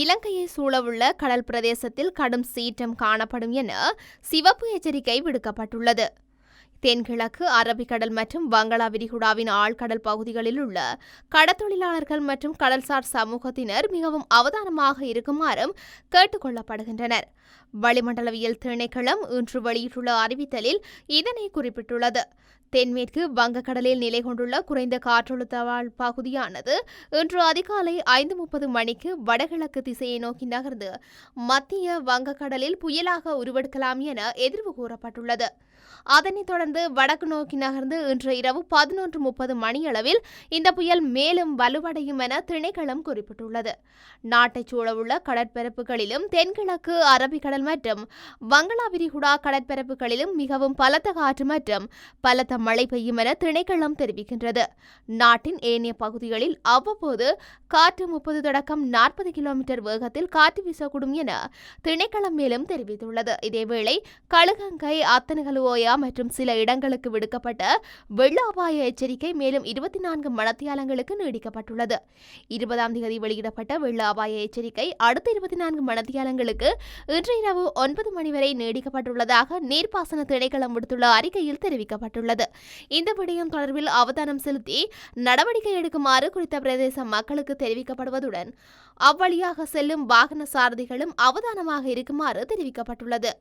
இலங்கையை சூழவுள்ள கடல் பிரதேசத்தில் கடும் சீற்றம் காணப்படும் என சிவப்பு எச்சரிக்கை விடுக்கப்பட்டுள்ளது. தென்கிழக்கு அரபிக்கடல் மற்றும் வங்களா விரிகுடாவின் ஆழ்கடல் பகுதிகளில் உள்ள கடத்தொழிலாளர்கள் மற்றும் கடல்சார் சமூகத்தினர் மிகவும் அவதானமாக இருக்குமாறும் கேட்டுக் கொள்ளப்படுகின்றனர் வளிமண்டலவியல் திணைக்களம் இன்று வெளியிட்டுள்ள அறிவித்தலில் இதனை குறிப்பிட்டுள்ளது. தென்மேற்கு வங்கக்கடலில் நிலை கொண்டுள்ள குறைந்த காற்றழுத்த பகுதியானது இன்று அதிகாலை ஐந்து முப்பது மணிக்கு வடகிழக்கு திசையை நோக்கி நகர்ந்து மத்திய வங்கக்கடலில் புயலாக உருவெடுக்கலாம் என எதிர்வு கூறப்பட்டுள்ளது. அதனைத் தொடர்ந்து வடக்கு நோக்கி நகர்ந்து இன்று இரவு பதினொன்று முப்பது மணியளவில் இந்த புயல் மேலும் வலுவடையும் என திணைக்களம் குறிப்பிட்டுள்ளது. நாட்டைச் சூழவுள்ள கடற்பரப்புகளிலும் தென்கிழக்கு அரபிக்கடல் மற்றும் வங்களா விரிகுடா கடற்பரப்புகளிலும் மிகவும் பலத்த காற்று மற்றும் பலத்த மழை பெய்யும் என திணைக்களம் தெரிவிக்கின்றது. நாட்டின் ஏனைய பகுதிகளில் அவ்வப்போது காற்று முப்பது தொடக்கம் நாற்பது கிலோமீட்டர் வேகத்தில் காற்று வீசக்கூடும் என திணைக்களம் மேலும் தெரிவித்துள்ளது. இதேவேளை கழுகங்கை அத்தனகலுவோயா மற்றும் சில இடங்களுக்கு விடுக்கப்பட்ட வெள்ள அபாய எச்சரிக்கை மேலும் இருபத்தி நான்கு மணத்தியாலங்களுக்கு நீடிக்கப்பட்டுள்ளது. இருபதாம் தேதி வெளியிடப்பட்ட வெள்ள அபாய எச்சரிக்கை அடுத்த இருபத்தி நான்கு மணத்தியாலங்களுக்கு இன்று இரவு ஒன்பது மணி வரை நீடிக்கப்பட்டுள்ளதாக நீர்ப்பாசன திணைக்களம் விடுத்துள்ள அறிக்கையில் தெரிவிக்கப்பட்டுள்ளது. இந்த விடயம் தொடர்பில் அவதானம் செலுத்தி நடவடிக்கை எடுக்குமாறு குறித்த பிரதேச மக்களுக்கு தெரிவிக்கப்படுவதுடன் அவ்வழியாக செல்லும் வாகன சாரதிகளும் அவதானமாக இருக்குமாறு தெரிவிக்கப்பட்டுள்ளது.